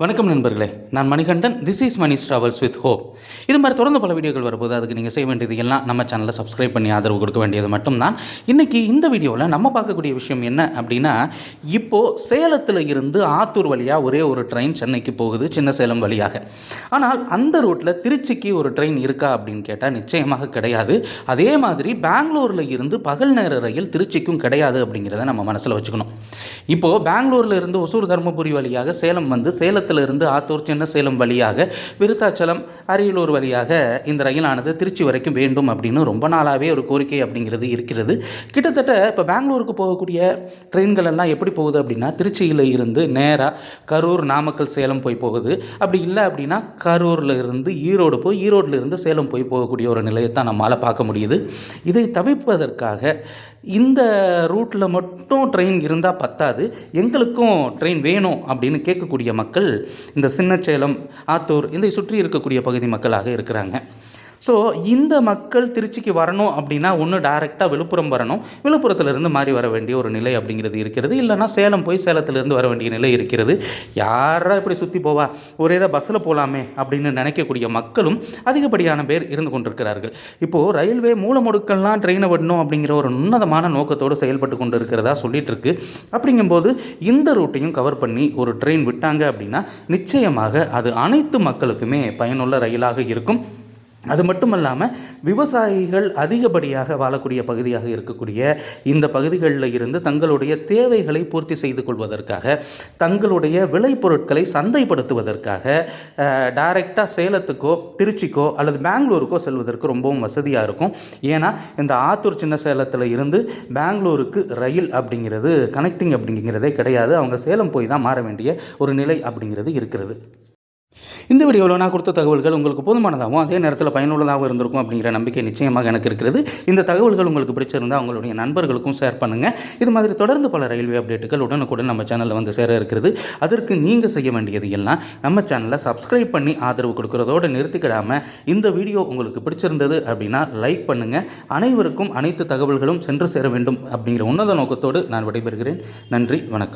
வணக்கம் நண்பர்களே நான் Manikandan. This is Mani travels with hope இது மாதிரி தொடர்ந்து பல வீடியோக்கள் வரும்போது அதுக்கு நீங்கள் செய்ய வேண்டியது எல்லாம் நம்ம சேனலை சப்ஸ்கிரைப் பண்ணி ஆதரவு கொடுக்க வேண்டியது மட்டும்தான். இன்றைக்கி இந்த வீடியோவில் நம்ம பார்க்கக்கூடிய விஷயம் என்ன அப்படின்னா இப்போது சேலத்தில் இருந்து ஆத்தூர் வழியாக ஒரே ஒரு ட்ரெயின் சென்னைக்கு போகுது சின்ன சேலம் வழியாக. ஆனால் அந்த ரூட்டில் திருச்சிக்கு ஒரு ட்ரெயின் இருக்கா அப்படின்னு கேட்டால் நிச்சயமாக கிடையாது. அதே மாதிரி பெங்களூரில் இருந்து பகல் நேர ரயில் திருச்சிக்கும் கிடையாது அப்படிங்கிறத நம்ம மனசில் வச்சுக்கணும். இப்போது பெங்களூரில் இருந்து ஒசூர் தருமபுரி வழியாக சேலம் வந்து சேலத்தில் இருந்து ஆத்தூர் சின்ன சேலம் வழியாக விருத்தாச்சலம் அரியலூர் வழியாக இந்த ரயிலானது திருச்சி வரைக்கும் வேண்டும் அப்படின்னு ரொம்ப நாளாகவே ஒரு கோரிக்கை அப்படிங்கிறது இருக்கிறது. கிட்டத்தட்ட இப்போ பெங்களூருக்கு போகக்கூடிய ட்ரெயின்கள் எல்லாம் எப்படி போகுது அப்படின்னா திருச்சியில் இருந்து நேராக கரூர் நாமக்கல் சேலம் போய் போகுது. அப்படி இல்லை அப்படின்னா கரூரில் இருந்து ஈரோடு போய் ஈரோட்டில் இருந்து சேலம் போய் போகக்கூடிய ஒரு நிலையத்தை நம்மளால் பார்க்க முடியுது. இதை தவிர்ப்பதற்காக இந்த ரூட்டில் மட்டும் ட்ரெயின் இருந்தால் பத்தாது. எங்களுக்கும் ட்ரெயின் வேணும் அப்படின்னு கேட்கக்கூடிய மக்கள் இந்த சின்னச்சேலம் ஆத்தூர் இதை சுற்றி இருக்கக்கூடிய பகுதி மக்களாக இருக்கிறாங்க. ஸோ இந்த மக்கள் திருச்சிக்கு வரணும் அப்படின்னா ஒன்று டைரெக்டாக விழுப்புரம் வரணும். விழுப்புரத்துலேருந்து மாறி வர வேண்டிய ஒரு நிலை அப்படிங்கிறது இருக்கிறது. இல்லைனா சேலம் போய் சேலத்துலேருந்து வர வேண்டிய நிலை இருக்கிறது. யாரா இப்படி சுற்றி போவா? ஒரே தான் பஸ்ஸில் போகலாமே அப்படின்னு நினைக்கக்கூடிய மக்களும் அதிகப்படியான பேர் இருந்து கொண்டிருக்கிறார்கள். இப்போது ரயில்வே மூலமுடுக்கள்லாம் ட்ரெயினை விடணும் அப்படிங்கிற ஒரு உன்னதமான நோக்கத்தோடு செயல்பட்டு கொண்டு இருக்கிறதா சொல்லிட்டு இருக்கு. அப்படிங்கும்போது இந்த ரூட்டையும் கவர் பண்ணி ஒரு ட்ரெயின் விட்டாங்க அப்படின்னா நிச்சயமாக அது அனைத்து மக்களுக்குமே பயனுள்ள ரயிலாக இருக்கும். அது மட்டும் இல்லாமல் விவசாயிகள் அதிகப்படியாக வாழக்கூடிய பகுதியாக இருக்கக்கூடிய இந்த பகுதிகளில் இருந்து தங்களுடைய தேவைகளை பூர்த்தி செய்து கொள்வதற்காக தங்களுடைய விளைபொருட்களை சந்தைப்படுத்துவதற்காக டைரெக்டாக சேலத்துக்கோ திருச்சிக்கோ அல்லது பெங்களூருக்கோ செல்வதற்கு ரொம்பவும் வசதியாக இருக்கும். ஏன்னா இந்த ஆத்தூர் சின்ன சேலத்தில் இருந்து பெங்களூருக்கு ரயில் அப்படிங்கிறது கனெக்டிங் அப்படிங்கிறதே கிடையாது. அவங்க சேலம் போய் தான் மாற வேண்டிய ஒரு நிலை அப்படிங்கிறது இருக்கிறது. இந்த வீடியோவில் நான் கொடுத்த தகவல்கள் உங்களுக்கு போதுமானதாகவும் அதே நேரத்தில் பயனுள்ளதாகவும் இருந்திருக்கும் அப்படிங்கிற நம்பிக்கை நிச்சயமாக எனக்கு இருக்கிறது இந்த தகவல்கள் உங்களுக்கு பிடிச்சிருந்தால் உங்களுடைய நண்பர்களுக்கும் ஷேர் பண்ணுங்கள் இது மாதிரி தொடர்ந்து பல ரயில்வே அப்டேட்டுகள் உடனுக்குடன் நம்ம சேனலில் வந்து சேர இருக்கிறது அதற்கு நீங்கள் செய்ய வேண்டியது எல்லாம் நம்ம சேனலை சப்ஸ்கிரைப் பண்ணி ஆதரவு கொடுக்குறதோடு நிறுத்திக்கிடாமல் இந்த வீடியோ உங்களுக்கு பிடிச்சிருந்தது அப்படின்னா லைக் பண்ணுங்கள் அனைவருக்கும் அனைத்து தகவல்களும் சென்று சேர வேண்டும் அப்படிங்கிற உன்னத நோக்கத்தோடு நான் விடைபெறுகிறேன். நன்றி வணக்கம்.